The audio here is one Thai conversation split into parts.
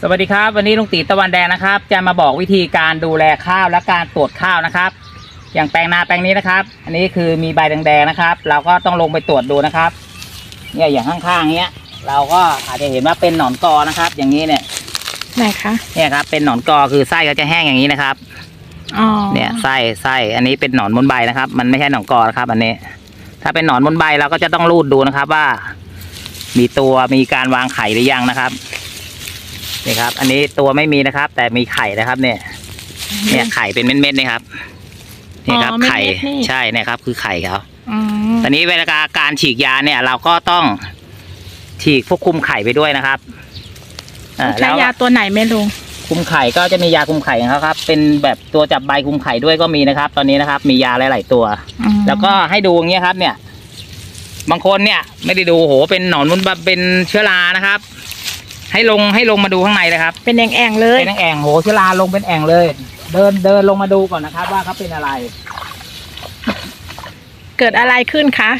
สวัสดีครับ วันนี้ลุงตีตะวันแดงนะครับ จะมาบอกวิธีการดูแลข้าวและการตรวจข้าวนะครับ อย่างแปลงนาแปลงนี้นะครับ อันนี้คือมีใบแดงๆนะครับ เราก็ต้องลงไปตรวจดูนะครับ เนี่ยอย่างข้างๆเนี้ย เราก็อาจจะเห็นว่าเป็นหนอนกอนะครับ อย่างนี้เนี่ยไหนคะเนี่ยครับ เป็นหนอนกอคือไส้ก็จะแห้งอย่างนี้นะครับอ๋อเนี่ยไส้ไส้อันนี้เป็นหนอนบนใบนะครับ มันไม่ใช่หนอนกอนะครับ อันนี้ ถ้าเป็นหนอนบนใบเราก็จะต้องรูดดูนะครับว่า มีตัวมีการวางไข่หรือยังนะครับ นี่ครับ อันนี้ตัวไม่มีนะครับ แต่มีไข่นะครับ เนี่ย เนี่ยไข่เป็นเม็ดๆนี่ครับนี่ครับอ๋อเม็ดๆไข่นี่ใช่เนี่ยครับ คือไข่เขาอืมตอนนี้เวลาการฉีกยาเนี่ย เราก็ต้องฉีกควบคุมไข่ไปด้วยนะครับอ่าใช้แล้วยาตัวไหนไม่ลุงคุมไข่ก็จะมียาคุมไข่ของเขาครับ เป็นแบบตัวจับใบคุมไข่ด้วยก็มีนะครับ ตอนนี้นะครับ มียาหลาย ๆ ตัวอืมแล้วก็ให้ดูอย่างเงี้ยครับ เนี่ย บางคนเนี่ย ไม่ได้ดูโหเป็นหนอนมุนแบบเป็นเชื้อรานะครับ ให้ลงให้ลงมาดูข้างในเลยครับ เป็นแอ่งๆเลย เป็นแอ่งโหเชื้อราลงเป็นแอ่งเลย เดินเดินลงมาดูก่อนนะครับ ว่าเขาเป็นอะไร เกิดอะไรขึ้นคะ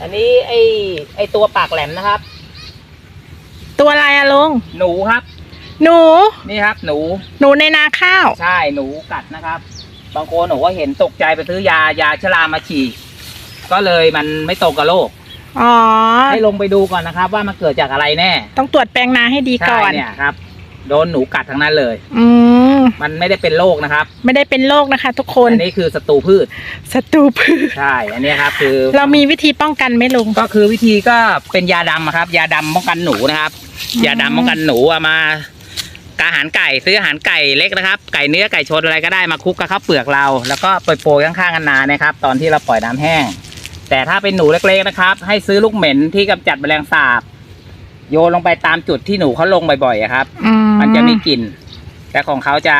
อันนี้ไอไอตัวปากแหลมนะครับ ตัวอะไรอะลุงหนูครับ หนู นี่ครับ หนู หนูในนาข้าว ใช่หนูกัดนะครับ บางคนหนูก็เห็นตกใจไปซื้อยายาชรามาฉีดก็เลยมันไม่ตรงกับโรค อ๋อ ให้ลงไปดูก่อนนะครับ ว่ามันเกิดจากอะไรแน่ต้องตรวจแปลงนาให้ดีใช่ก่อนเนี่ยครับ โดนหนูกัดทั้งนั้นเลย อืม มันไม่ได้เป็นโรคนะครับไม่ได้เป็นโรคนะคะ ทุกคนอันนี้คือศัตรูพืชศัตรูพืช ใช่ อันนี้ครับ คือเรามีวิธีป้องกันไหมลุง ก็คือวิธีก็เป็นยาดำอะครับ ยาดำป้องกันหนูนะครับ อืม ยาดำป้องกันหนูเอามากอาหารไก่ซื้ออาหารไก่เล็กนะครับ ไก่เนื้อไก่ชนอะไรก็ได้มาคลุกกับข้าวเปลือกเรา แล้วก็โปรยๆข้างๆกันนานะครับ ตอนที่เราปล่อยน้ำแห้ง แต่ถ้าเป็นหนูเล็กๆนะครับ ให้ซื้อลูกเหม็นที่กำจัดแมลงสาบ โยนลงไปตามจุดที่หนูเขาลงบ่อยๆอะครับ อืมันจะมีกลิ่นแต่ของเขาจะ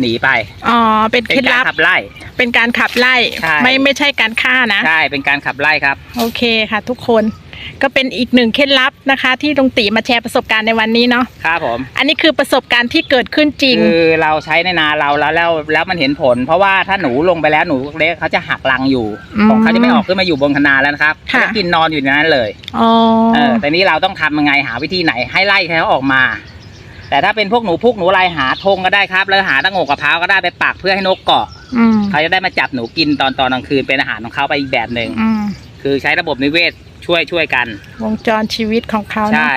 หนีไปอ๋อ เป็นเป็เคนล็ดการลับ ขับไล่ เป็นการขับไล่ ใช่ ไม่ไม่ใช่การฆ่านะ ใช่เป็นการขับไล่ครับ โอเคค่ะทุกคน ก็เป็นอีกหนึ่งเคล็ดลับนะคะ ที่ลุงตีมาแชร์ประสบการณ์ในวันนี้เนาะครับผม อันนี้คือประสบการณ์ที่เกิดขึ้นจริง คือเราใช้ในนาเราแล้วแล้วแล้วมันเห็นผล เพราะว่าถ้าหนูลงไปแล้วหนูเล็กเขาจะหักรังอยู่อืมของเขาจะไม่ออกขึ้นมาอยู่บนคนาแล้วนะครับค่ะเขาจะกินนอนอยู่ในนั้นเลยอ๋อเออแต่นี้เราต้องทำยังไงหาวิธีไหนให้ไล่เขาออกมา แต่ถ้าเป็นพวกหนูพุกหนูลายหาธงก็ได้ครับแล้วหาตั้งโงกกระเพราก็ได้ไปปักเพื่อให้นกเกาะอืมเขาจะได้มาจับหนูกินตอนตอนกลางคืนเป็นอาหารของเขาไปอีกแบบหนึ่ง อืมคือใช้ระบบนิเวศ ช่วยช่วยกัน วงจรชีวิตของเขาเนอะใช่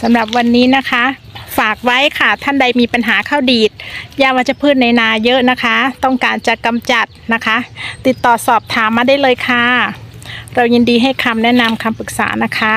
สำหรับวันนี้นะคะ ฝากไว้ค่ะท่านใดมีปัญหาข้าวดีดยาวัชพืชในนาเยอะนะคะ ต้องการจะกำจัดนะคะ ติดต่อสอบถามมาได้เลยค่ะ เรายินดีให้คำแนะนำคำปรึกษานะคะ